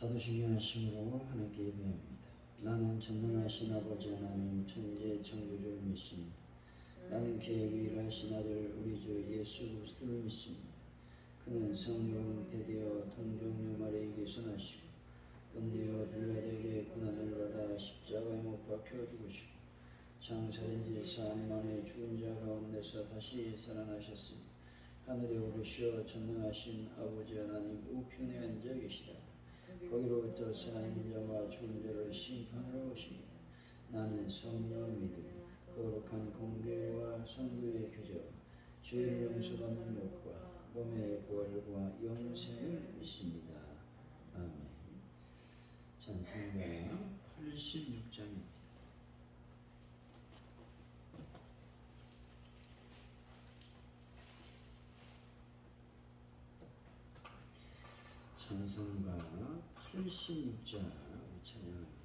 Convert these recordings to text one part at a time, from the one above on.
사도신경 하심으로 하나님께 예배합니다. 나는 전능하신 아버지 하나님 천재 창조주를 믿습니다. 나는 계획이 일하신 아들 우리 주 예수 그리스도를 믿습니다. 그는 성령 잉태되어 동정녀 마리에게서 나시고 은혜와 빌라에게 고난을 받아 십자가에 못 박혀 죽으시고 장사된 지 사흘 만에 죽은 자 가운데서 다시 살아나셨으니 하늘에 오르시어 전능하신 아버지 하나님 우편에 앉아 계시다. 거기로부터 살아있는 자와 죽은 자를 심판하러 오십니다. 나는 성령을 믿으며 거룩한 공개와 성도의 교제와 죄를 용서받는 것과 몸의 부활과 영생을 믿습니다. 아멘. 찬송가 86장입니다. 찬송가 86장 찬양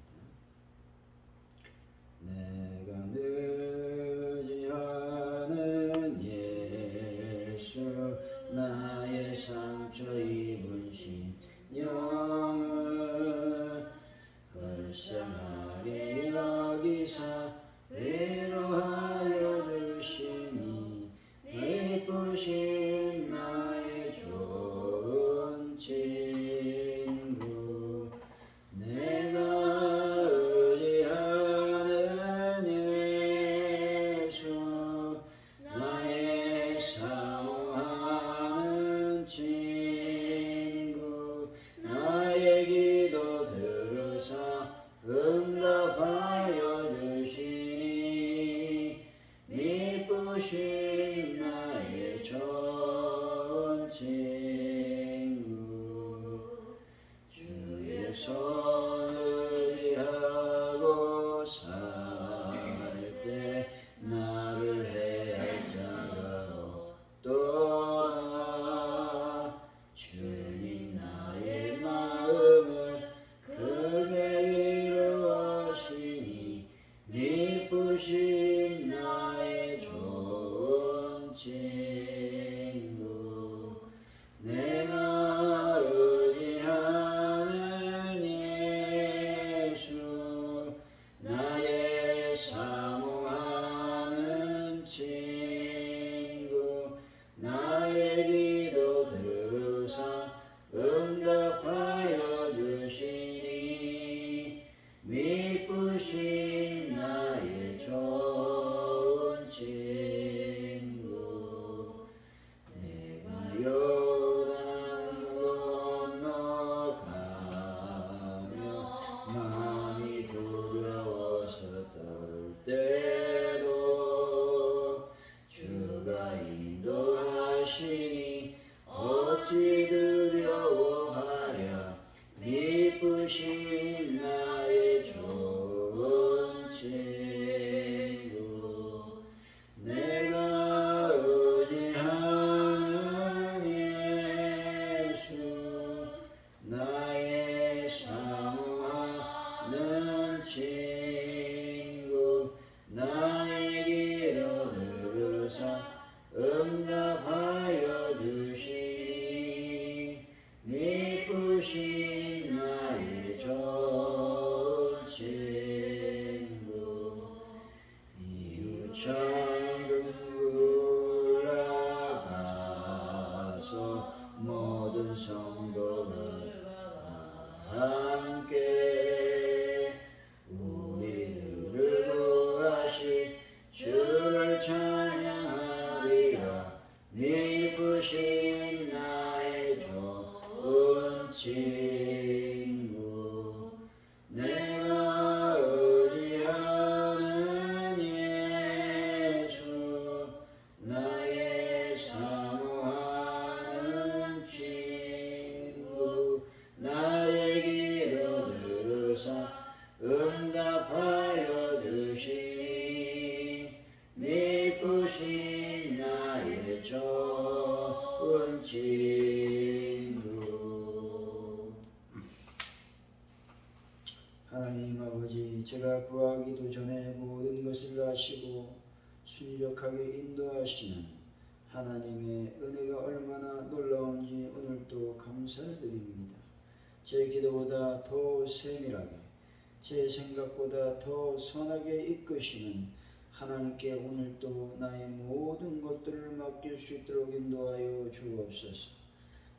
나의 모든 것들을 맡길 수 있도록 인도하여 주옵소서.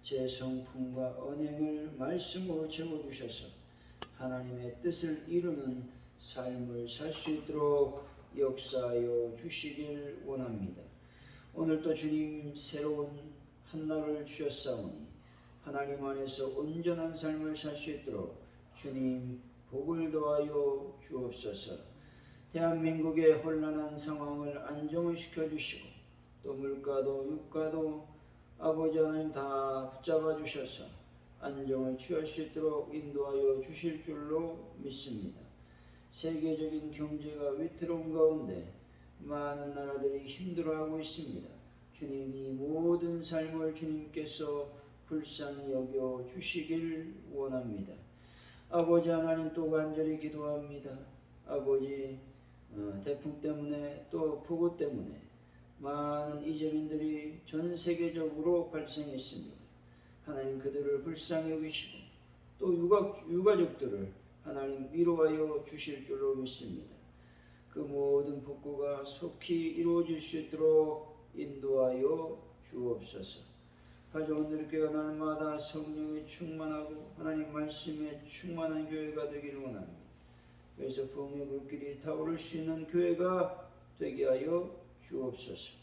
제 성품과 언행을 말씀으로 채워주셔서 하나님의 뜻을 이루는 삶을 살 수 있도록 역사하여 주시길 원합니다. 오늘도 주님 새로운 한날을 주셨사오니 하나님 안에서 온전한 삶을 살 수 있도록 주님 복을 더하여 주옵소서. 대한민국의 혼란한 상황을 안정을 시켜 주시고 또 물가도 유가도 아버지 하나님 다 붙잡아 주셔서 안정을 취할 수 있도록 인도하여 주실 줄로 믿습니다. 세계적인 경제가 위태로운 가운데 많은 나라들이 힘들어하고 있습니다. 주님이 모든 삶을 주님께서 불쌍히 여겨 주시길 원합니다. 아버지 하나님 또 간절히 기도합니다. 아버지 어, 태풍 때문에 또 폭우 때문에 많은 이재민들이 전 세계적으로 발생했습니다. 하나님 그들을 불쌍히 여기시고 또 유가, 유가족들을 하나님 위로하여 주실 줄로 믿습니다. 그 모든 복구가 속히 이루어질 수 있도록 인도하여 주옵소서. 가져온 교회가 날마다 성령에 충만하고 하나님 말씀에 충만한 교회가 되기를 원합니다. 그래서 부흥의 불길이 타오를 수 있는 교회가 되게 하여 주옵소서.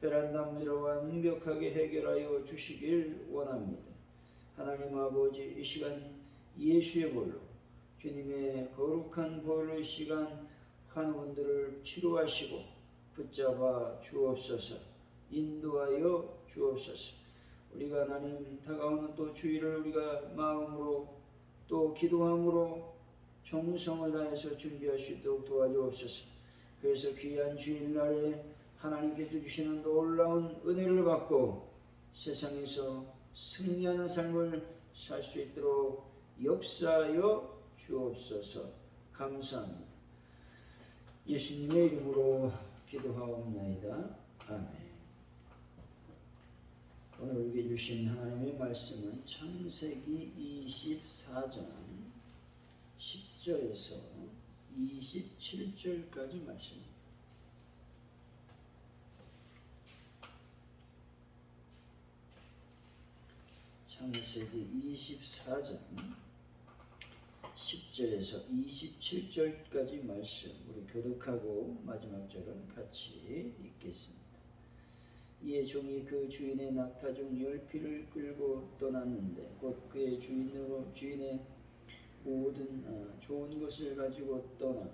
문제를 완벽하게 해결하여 주시길 원합니다. 하나님 아버지 이 시간 예수의 볼로 주님의 거룩한 볼의 시간 환우분들을 치료하시고 붙잡아 주옵소서 인도하여 주옵소서 우리가 하나님 다가오는 또 주의를 우리가 마음으로 또 기도함으로 정성을 다해서 준비할 수 있도록 도와주옵소서 그래서 귀한 주일날에 하나님께서 주시는 놀라운 은혜를 받고 세상에서 승리하는 삶을 살 수 있도록 역사하여 주옵소서 감사합니다. 예수님의 이름으로 기도하옵나이다. 아멘. 오늘 우리에게 주신 하나님의 말씀은 창세기 24장 10절에서 27절까지 말씀입니다. 창세기 24장 10절에서 27절까지 말씀 우리 교독하고 마지막 절은 같이 읽겠습니다. 이에 종이 그 주인의 낙타 중 열피를 끌고 떠났는데 곧 그의 주인으로 주인의 모든 어, 좋은 것을 가지고 떠나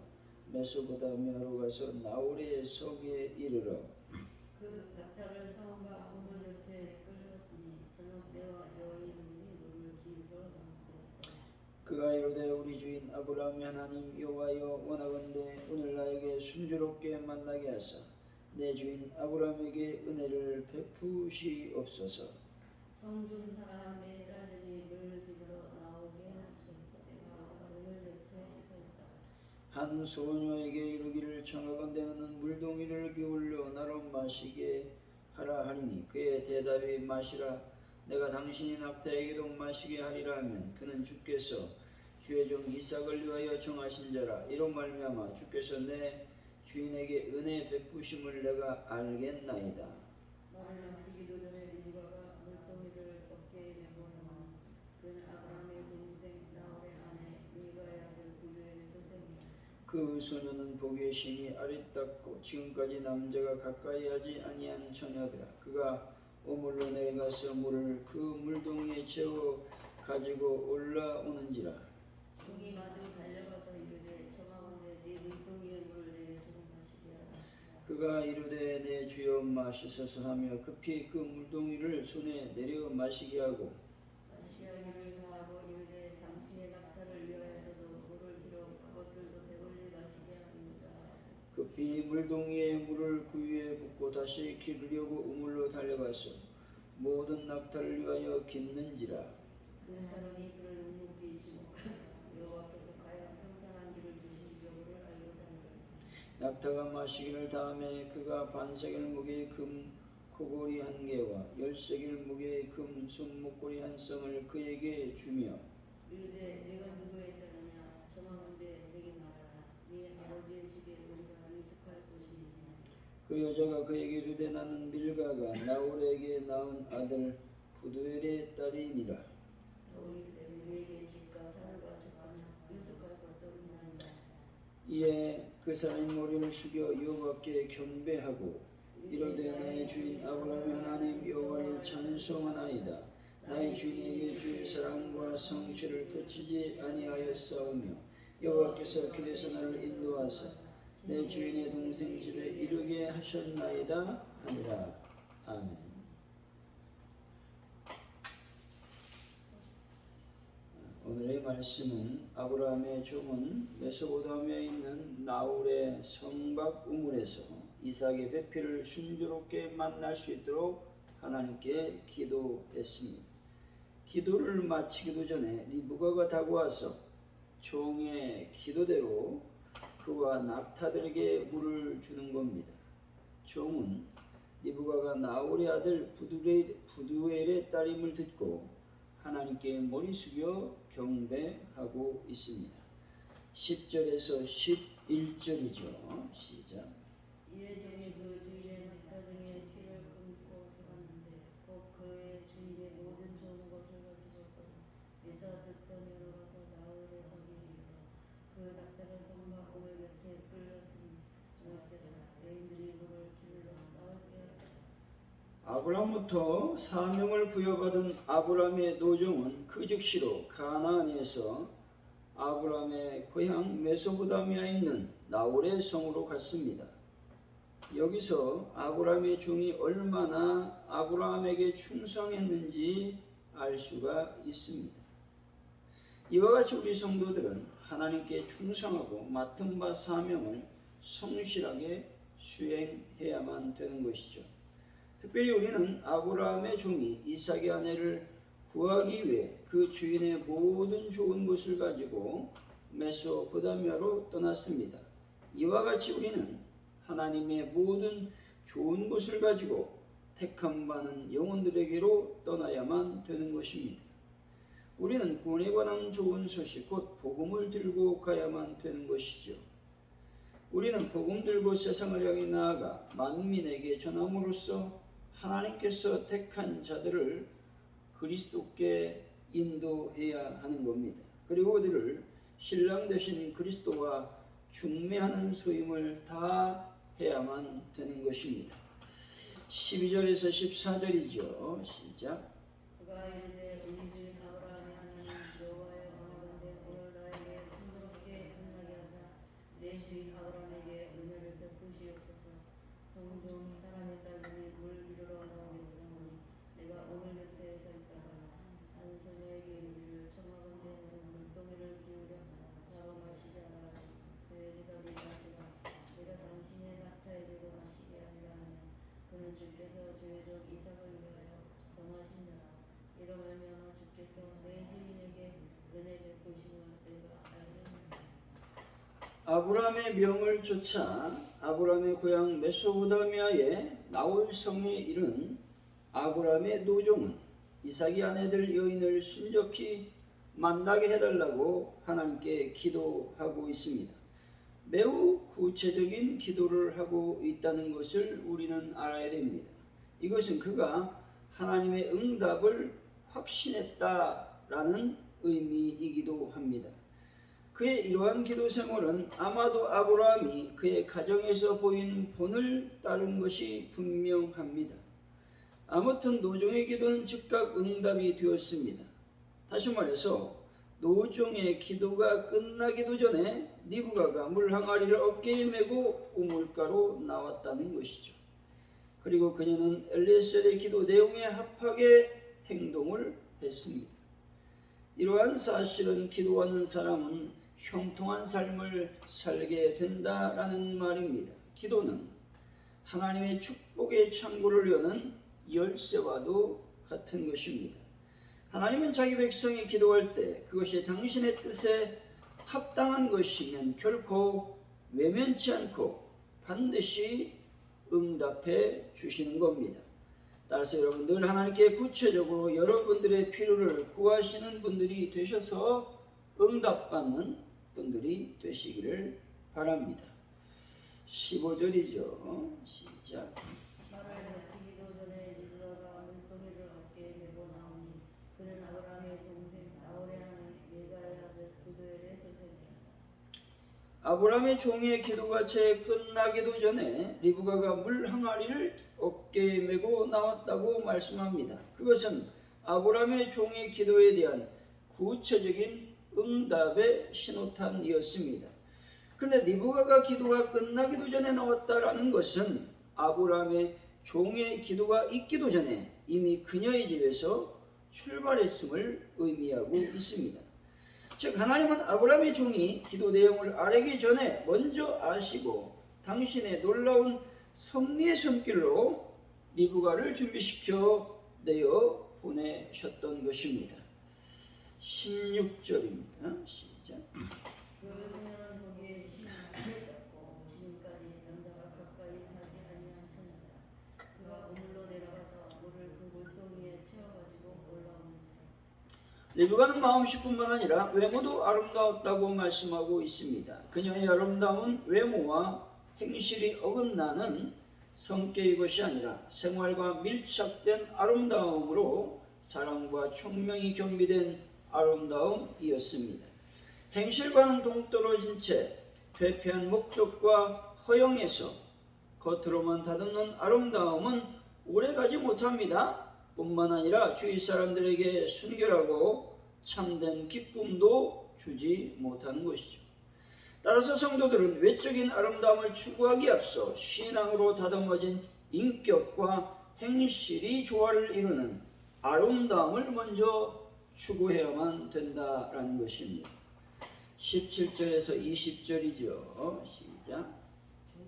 메소보다미아로 가서 나홀의 성에 이르러 그 낙타를 성과 우물 옆에 끌었으니 저녁 때와 여인이 물을 길러 넘었다. 그가 이르되 우리 주인 아브라함이 하나님 여호와여 원하건대 오늘 나에게 순조롭게 만나게 하사 내 주인 아브라함에게 은혜를 베푸시옵소서 성중 사람의 딸들이 물을 길러 나오게 하소서. 내가 우물 옆에 서 있다. 한 소녀에게 이르기를 청하건대 너는 물동이를 기울여 나로 마시게 하라 하리니 그의 대답이 마시라. 내가 당신이 낙타에게도 마시게 하리라 하면 그는 주께서 주의 종 이삭을 위하여 정하신 자라. 이로 말미암아 주께서 내 주인에게 은혜 베푸심을 내가 알겠나이다 말을 남치기도 전에 리브가가 물동이를 어깨에 메고는 그는 아브라함의 동생 나홀의 아내 미가의 아들 구두엘에서 생이라. 그 소녀는 보기에 심히 아리따고 지금까지 남자가 가까이 하지 아니한 처녀더라 그가 오물로 내려가서 물을 그 물동이에 채워 가지고 올라오는지라 종이 마주 달려가서 이르되 청하건대 네 물동이의 물을 내게 좀 마시게 하라. 그가 이르되 내 주여 마시소서 하며 급히 그 물동이를 손에 내려 마시게 하고 마시아기를 다하고 이르되 당신의 낙타를 위하여서 물을 길어 그것들도 배불리 마시게 합니다. 급히 물동이에 물을 그 위에 붓고 다시 기르려고 우물로 달려가서 모든 낙타를 위하여 깃는지라 그 사람이 그를 묵묵히 주목하여 여호와께서 과연 평탄한 길을 주실 여부를 알고 다니더라. 낙타가 마시기를 다음에 그가 반세겔 무게의 금 코골이 한 개와 열세겔 무게의 금 손목고리 한 쌍을 그에게 주며 이르되 내가 누구에 따르냐 저마건대 내게 말하라 네 아버지의 집에 우리가 리스크할 것이니라 그 여자가 그에게 이르되 나는 밀가가 나홀에게 낳은 아들 부두엘의 딸이니라. 이에 그 사람이 머리를 숙여 여호와께 경배하고 이르되 나의 주인 아브라함의 하나님 여호와를 찬송하나이다. 나의 주인에게 주의 사랑과 성실을 그치지 아니하였사오며 여호와께서 길에서 나를 인도하사 내 주인의 동생 집에 이르게 하셨나이다 하니라 아멘 오늘의 말씀은 아브라함의 종은 메소포타미아에 있는 나홀의 성곽 우물에서 이삭의 배필을 순조롭게 만날 수 있도록 하나님께 기도했습니다. 기도를 마치기도 전에 리브가가 다가와서 종의 기도대로 그와 낙타들에게 물을 주는 겁니다. 종은 리브가가 나홀의 아들 부두엘, 부두엘 의 딸임을 듣고 하나님께 머리 숙여 경배하고 있습니다. 10절에서 11절이죠. 시작. 이에 종이 그 주인의 낙타 중에 피를 끊고 들었는데 곧 그의 주인의 모든 좋은 것을 가지고 에서 듣던 여로가서 나홀의 성에 이르러 그 낙타를 성막 오물 곁에 끌렸으니 저녁때라 여인들이 물을 길러 나올게 하라 아브라함부터 사명을 부여받은 아브라함의 노종은 그 즉시로 가나안에서 아브라함의 고향 메소포타미아에 있는 나홀의 성으로 갔습니다. 여기서 아브라함의 종이 얼마나 아브라함에게 충성했는지 알 수가 있습니다. 이와 같이 우리 성도들은 하나님께 충성하고 맡은 바 사명을 성실하게 수행해야만 되는 것이죠. 특별히 우리는 아브라함의 종이 이삭의 아내를 구하기 위해 그 주인의 모든 좋은 것을 가지고 메소포타미아로 떠났습니다. 이와 같이 우리는 하나님의 모든 좋은 것을 가지고 택함 받는 영혼들에게로 떠나야만 되는 것입니다. 우리는 구원에 관한 좋은 소식 곧 복음을 들고 가야만 되는 것이죠. 우리는 복음 들고 세상을 향해 나아가 만민에게 전함으로써 하나님께서 택한 자들을 그리스도께 인도해야 하는 겁니다. 그리고 그들을 신랑 되신 그리스도와 중매하는 소임을 다 해야만 되는 것입니다. 12절에서 14절이죠. 시작. 그가 이르되 우리 주인 아브라함의 하나님 여호와여 오늘건대 오늘 나에게 순조롭게 끝나게 하사 내 주인 아브라함에게 은혜를 베푸시옵소서 성종 사람의 딸 중에 물 기르러 나오겠사오니 내가 오늘 곁에 서 있다가 한 소녀에게 이르기를 청하건대 너는 물동이를 기울여 나로 마시게 하라 그의 대답이 마시라 내가 당신의 낙타에 대고 마시게 하리라 하며 그는 주께서 주의 종 이삭을 위하여 정하신 자라 이로 말미암아 주께서 내 주인에게 은혜 베푸심을 내가 알겠노라 아브라함의 명을 쫓아 아브라함의 고향 메소포타미아의 나홀 성에 이른 아브라함의 노종은 이삭의 아내들 여인을 순적히 만나게 해달라고 하나님께 기도하고 있습니다. 매우 구체적인 기도를 하고 있다는 것을 우리는 알아야 됩니다. 이것은 그가 하나님의 응답을 확신했다라는 의미이기도 합니다. 그의 이러한 기도 생활은 아마도 아브라함이 그의 가정에서 보인 본을 따른 것이 분명합니다. 아무튼 노종의 기도는 즉각 응답이 되었습니다. 다시 말해서 노종의 기도가 끝나기도 전에 니부가가 물 항아리를 어깨에 메고 우물가로 나왔다는 것이죠. 그리고 그녀는 엘리에셀의 기도 내용에 합하게 행동을 했습니다. 이러한 사실은 기도하는 사람은 형통한 삶을 살게 된다라는 말입니다. 기도는 하나님의 축복의 창고를 여는 열쇠와도 같은 것입니다. 하나님은 자기 백성이 기도할 때 그것이 당신의 뜻에 합당한 것이면 결코 외면치 않고 반드시 응답해 주시는 겁니다. 따라서 여러분 늘 하나님께 구체적으로 여러분들의 필요를 구하시는 분들이 되셔서 응답받는 분들이 되시기를 바랍니다. 15절이죠. 시작. 아브라함의 종의 기도가 채 끝나기도 전에 리브가가 물 항아리를 어깨에 메고 나왔다고 말씀합니다. 그것은 아브라함의 종의 기도에 대한 구체적인 응답의 신호탄이었습니다. 그런데 리브가가 기도가 끝나기도 전에 나왔다라는 것은 아브라함의 종의 기도가 있기도 전에 이미 그녀의 집에서 출발했음을 의미하고 있습니다. 즉 하나님은 아브라함의 종이 기도 내용을 아뢰기 전에 먼저 아시고 당신의 놀라운 섭리의 손길로 리브가를 준비시켜 내어 보내셨던 것입니다. 16절입니다. 시작. 그 리브가는 마음씨뿐만 아니라 외모도 아름다웠다고 말씀하고 있습니다. 그녀의 아름다움은 외모와 행실이 어긋나는 성격의 것이 아니라 생활과 밀착된 아름다움으로 사랑과 총명이 겸비된 아름다움이었습니다. 행실과는 동떨어진 채 회피한 목적과 허영에서 겉으로만 다듬는 아름다움은 오래가지 못합니다. 뿐만 아니라 주위 사람들에게 순결하고 참된 기쁨도 주지 못하는 것이죠. 따라서 성도들은 외적인 아름다움을 추구하기 앞서 신앙으로 다듬어진 인격과 행실이 조화를 이루는 아름다움을 먼저 추구해야만 된다라는 것입니다. 17절에서 20절이죠. 시작.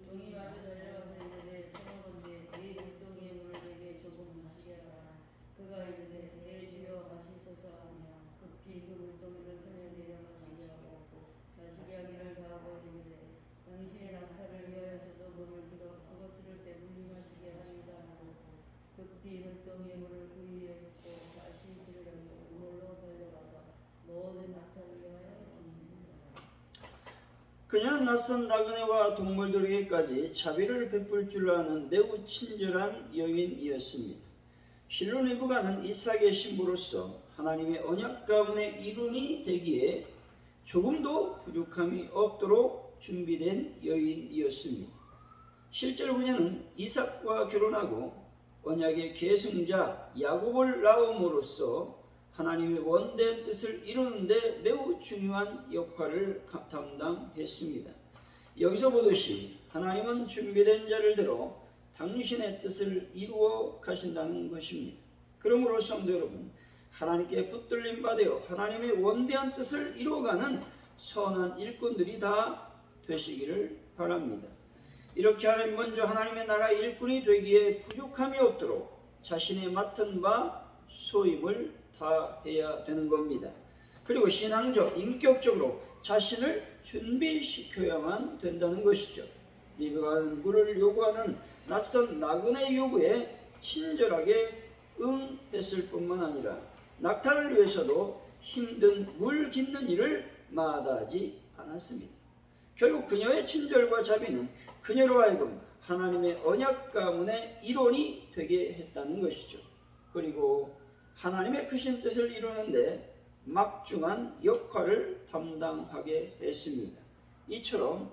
종이 마주 달려와서 이르되 청하건대 네 물동이의 물을 내게 조금 마시게 하라 그가 이르되 내 주여 마시소서 하며 급히 그 물동이를 손에 내려 마시게 하고 마시게 하기를 다하고 이르되 당신의 낙타를 위하여서서 물을 들어 그것들을 배불리 마시게 하리이다 하고 급히 물동이의 물을 그 위에 붓고 다시 들으려고 우물로 달려가서 모든 낙타를 위하여 옮기니라 그녀는 낯선 나그네와 동물들에게까지 자비를 베풀 줄 아는 매우 친절한 여인이었습니다. 실로 리브가는 이삭의 신부로서 하나님의 언약 가문의 일원이 되기에 조금도 부족함이 없도록 준비된 여인이었습니다. 실제로 그녀는 이삭과 결혼하고 언약의 계승자 야곱을 낳음으로써 하나님의 원대한 뜻을 이루는데 매우 중요한 역할을 담당했습니다. 여기서 보듯이 하나님은 준비된 자를 들어 당신의 뜻을 이루어 가신다는 것입니다. 그러므로 성도 여러분, 하나님께 붙들림 받아 하나님의 원대한 뜻을 이루어가는 선한 일꾼들이 다 되시기를 바랍니다. 이렇게 하면 먼저 하나님의 나라 일꾼이 되기에 부족함이 없도록 자신의 맡은 바 소임을 다해야 되는 겁니다. 그리고 신앙적, 인격적으로 자신을 준비시켜야만 된다는 것이죠. 물을 요구하는 낯선 나그네 요구에 친절하게 응했을 뿐만 아니라 낙타를 위해서도 힘든 물 깃는 일을 마다하지 않았습니다. 결국 그녀의 친절과 자비는 그녀로 하여금 하나님의 언약 가문의 일원이 되게 했다는 것이죠. 그리고 하나님의 크신 뜻을 이루는데 막중한 역할을 담당하게 했습니다. 이처럼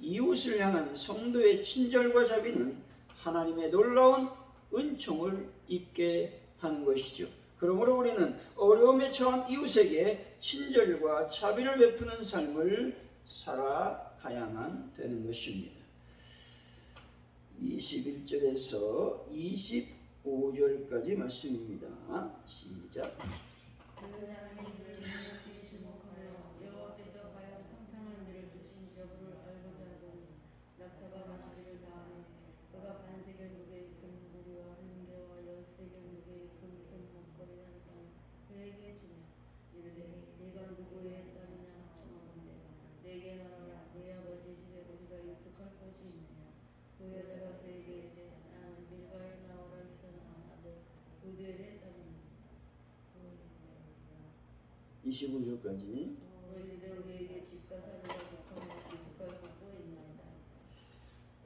이웃을 향한 성도의 친절과 자비는 하나님의 놀라운 은총을 입게 하는 것이죠. 그러므로 우리는 어려움에 처한 이웃에게 친절과 자비를 베푸는 삶을 살아가야만 되는 것입니다. 21절에서 25절까지 말씀입니다. 시작. 그 여자가 그에게 이르되 나는 밀가의 나오라기서 나온 그들의 딸은 25절까지 너희들 우리에게 집과 삶을 가족하며 익숙할 것도 있나이다.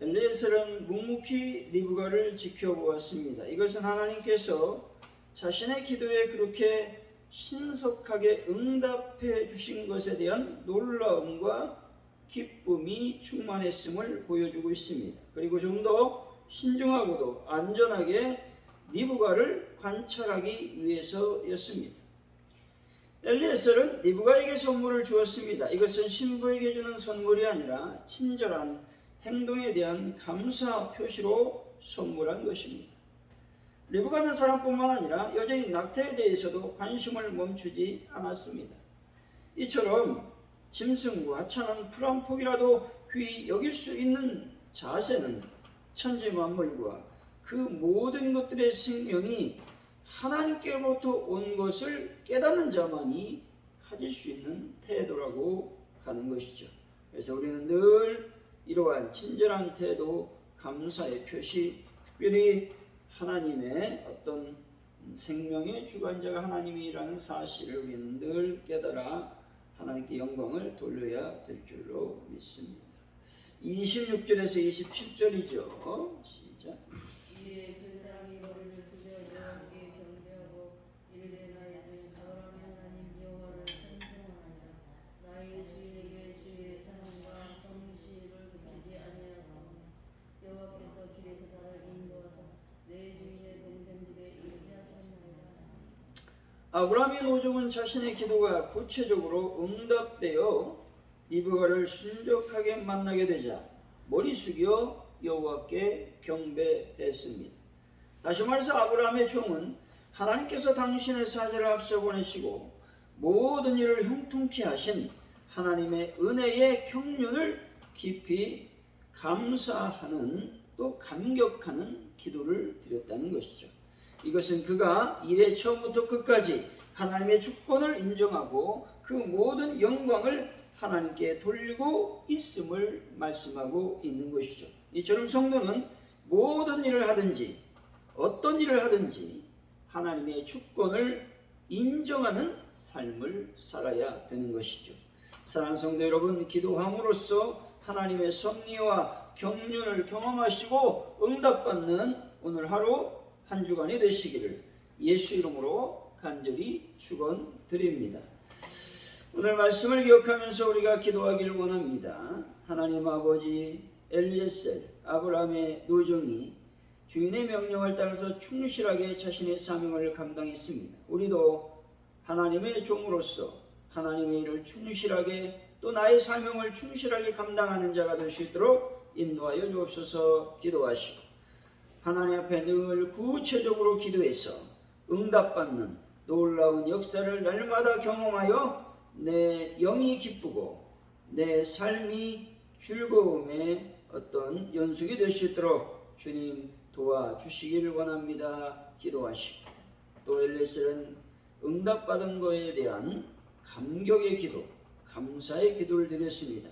엘리에셀은 묵묵히 리브가를 지켜보았습니다. 이것은 하나님께서 자신의 기도에 그렇게 신속하게 응답해 주신 것에 대한 놀라움과 기쁨이 충만했음을 보여주고 있습니다. 그리고 좀 더 신중하고도 안전하게 니부가를 관찰하기 위해서였습니다. 엘리에셀은 니부가에게 선물을 주었습니다. 이것은 신부에게 주는 선물이 아니라 친절한 행동에 대한 감사 표시로 선물한 것입니다. 리브가는 사람뿐만 아니라 여전히 낙태에 대해서도 관심을 멈추지 않았습니다. 이처럼 짐승과 하찮은 풀한 폭이라도 귀히 여길 수 있는 자세는 천지 만물과 그 모든 것들의 생명이 하나님께로부터 온 것을 깨닫는 자만이 가질 수 있는 태도라고 하는 것이죠. 그래서 우리는 늘 이러한 친절한 태도, 감사의 표시, 특별히 하나님의 어떤 생명의 주관자가 하나님이라는 사실을 우리는 늘 깨달아 하나님께 영광을 돌려야 될 줄로 믿습니다. 26절에서 27절이죠. 시작. 이에 그 사람이 머리를 숙여 여호와께 경배하고 이르되 나의 주인 아브라함의 하나님 여호와를 찬송하나이다. 나의 주인에게 주의 사랑과 성실을 그치지 아니하사오며 여호와께서 길에서 나를 인도하사 내 주인의 동생들에 이르게 하셨나이다. 아브라함의 노종은 자신의 기도가 구체적으로 응답되어 리브가를 순적하게 만나게 되자 머리 숙여 여호와께 경배했습니다. 다시 말해서 아브라함의 종은 하나님께서 당신의 사제를 앞서 보내시고 모든 일을 형통케 하신 하나님의 은혜의 경륜을 깊이 감사하는 또 감격하는 기도를 드렸다는 것이죠. 이것은 그가 일의 처음부터 끝까지 하나님의 주권을 인정하고 그 모든 영광을 하나님께 돌리고 있음을 말씀하고 있는 것이죠. 이처럼 성도는 모든 일을 하든지 어떤 일을 하든지 하나님의 주권을 인정하는 삶을 살아야 되는 것이죠. 사랑하는 성도 여러분, 기도함으로써 하나님의 섭리와 경륜을 경험하시고 응답받는 오늘 하루 한 주간이 되시기를 예수 이름으로 간절히 축원드립니다. 오늘 말씀을 기억하면서 우리가 기도하기를 원합니다. 하나님 아버지 엘리에셀 아브라함의 노종이 주인의 명령을 따라서 충실하게 자신의 사명을 감당했습니다. 우리도 하나님의 종으로서 하나님의 일을 충실하게 또 나의 사명을 충실하게 감당하는 자가 될 수 있도록 인도하여 주옵소서 기도하시고 하나님 앞에 늘 구체적으로 기도해서 응답받는 놀라운 역사를 날마다 경험하여 내 영이 기쁘고 내 삶이 즐거움의 어떤 연속이 될 수 있도록 주님 도와주시기를 원합니다. 기도하시고 또 엘리스는 응답받은 것에 대한 감격의 기도, 감사의 기도를 드렸습니다.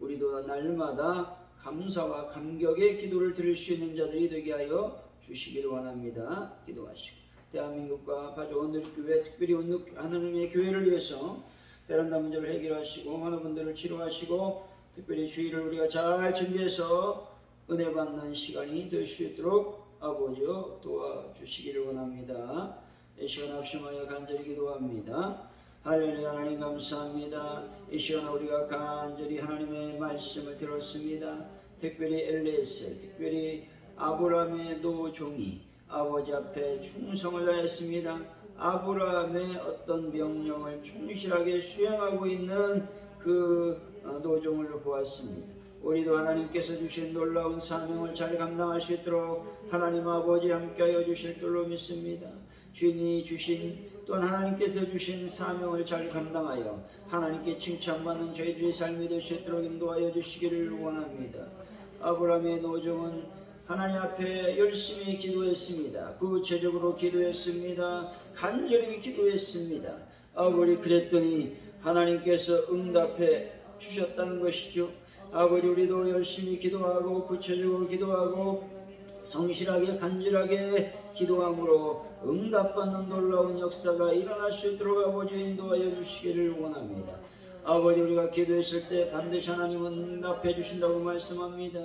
우리도 날마다 감사와 감격의 기도를 드릴 수 있는 자들이 되게 하여 주시기를 원합니다. 기도하시고 대한민국과 가족원들교회 특별히 온누 하나님의 교회를 위해서 베란다 문제를 해결하시고 많은 분들을 치료하시고 특별히 주의를 우리가 잘 준비해서 은혜 받는 시간이 될 수 있도록 아버지여 도와주시기를 원합니다. 이 시간 합심하여 간절히 기도합니다. 할렐루야 하나님 감사합니다. 이 시간 우리가 간절히 하나님의 말씀을 들었습니다. 특별히 엘레셀, 특별히 아브라함의 노종이 아버지 앞에 충성을 다했습니다. 아브라함의 어떤 명령을 충실하게 수행하고 있는 그 어, 노종을 보았습니다. 우리도 하나님께서 주신 놀라운 사명을 잘 감당할 수 있도록 하나님 아버지 함께하여 주실 줄로 믿습니다. 주인이 주신 또한 하나님께서 주신 사명을 잘 감당하여 하나님께 칭찬받는 저희들의 삶이 될 수 있도록 인도하여 주시기를 원합니다. 아브라함의 노종은 하나님 앞에 열심히 기도했습니다. 구체적으로 기도했습니다. 간절히 기도했습니다. 아버지 그랬더니 하나님께서 응답해 주셨다는 것이죠. 아버지 우리도 열심히 기도하고 구체적으로 기도하고 성실하게 간절하게 기도함으로 응답받는 놀라운 역사가 일어날 수 있도록 아버지 인도하여 주시기를 원합니다. 아버지 우리가 기도했을 때 반드시 하나님은 응답해 주신다고 말씀합니다.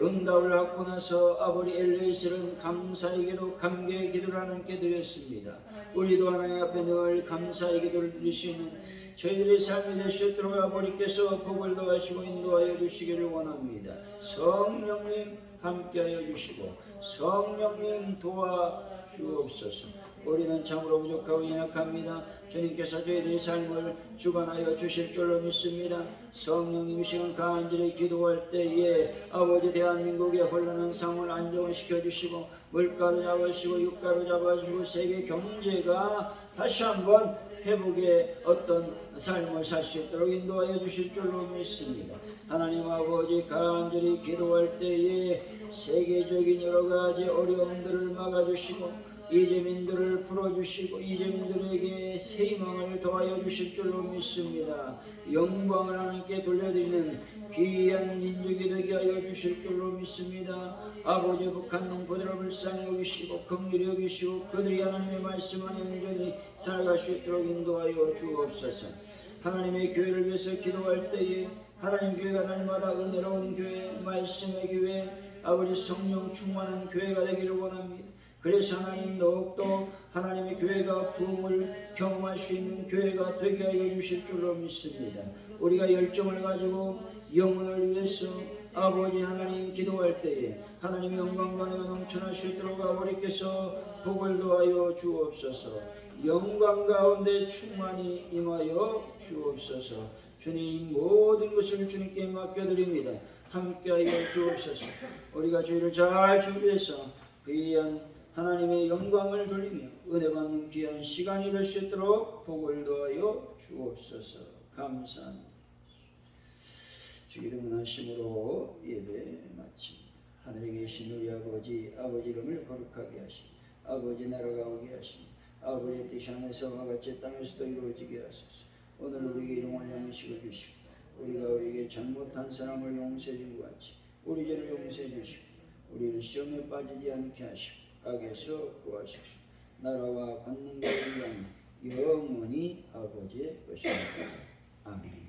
응답을 받고 나서 아버지 엘리에셀은 감사의 기도, 감개의 기도를 하나님께 드렸습니다. 우리도 하나님 앞에 늘 감사의 기도를 드릴 수 있는 저희들의 삶이 될 수 있도록 아버지께서 복을 더하시고 인도하여 주시기를 원합니다. 성령님 함께하여 주시고 성령님 도와 주옵소서. 우리는 참으로 부족하고 연약합니다. 주님께서 저희들의 삶을 주관하여 주실 줄로 믿습니다. 성령님 이 시간 간절히 기도할 때에 아버지 대한민국의 혼란한 상황을 안정시켜 주시고 물가를 잡아주시고 유가를 잡아주시고 세계 경제가 다시 한번 회복의 어떤 삶을 살 수 있도록 인도하여 주실 줄로 믿습니다. 하나님 아버지 간절히 기도할 때에 세계적인 여러 가지 어려움들을 막아주시고 이재민들을 풀어주시고 이재민들에게 새 희망을 더하여 주실 줄로 믿습니다. 영광을 하나님께 돌려드리는 귀한 민족이 되게 하여 주실 줄로 믿습니다. 아버지 북한 농부들을 불쌍히 여기시고 긍휼히 여기시고 그들이 하나님의 말씀 안에 온전히 살아갈 수 있도록 인도하여 주옵소서. 하나님의 교회를 위해서 기도할 때에 하나님 교회가 날마다 은혜로운 교회, 말씀의 교회, 아버지 성령 충만한 교회가 되기를 원합니다. 그래서 하나님 더욱더 하나님의 교회가 부흥을 경험할 수 있는 교회가 되게 하여 주실 줄로 믿습니다. 우리가 열정을 가지고 영혼을 위해서 아버지 하나님 기도할 때에 하나님의 영광과 내가 있도록 아버지께서 복을 도하여 주옵소서. 영광 가운데 충만히 임하여 주옵소서. 주님 모든 것을 주님께 맡겨드립니다. 함께하여 주옵소서. 우리가 주의를 잘 준비해서 귀한 하나님의 영광을 돌리며 은혜 받는 귀한 시간이 될 수 있도록 복을 도하여 주옵소서. 감사합니다. 주 이름 은하심으로 예배 마칩니다. 하늘에 계신 우리 아버지 아버지 이름을 거룩하게 하시고 아버지 나라가 오게 하시고 아버지의 뜻이 하늘에서와 같이 땅에서도 이루어지게 하소서. 오늘 우리에게 일용할 양식을 주시고 우리가 우리에게 잘못한 사람을 용서해 준 것 같이 우리 죄를 용서해 주시고 우리를 시험에 빠지지 않게 하시고 악에서 구하십시오. 나라와 권능과 영광 영원히 아버지의 것입니다. 아멘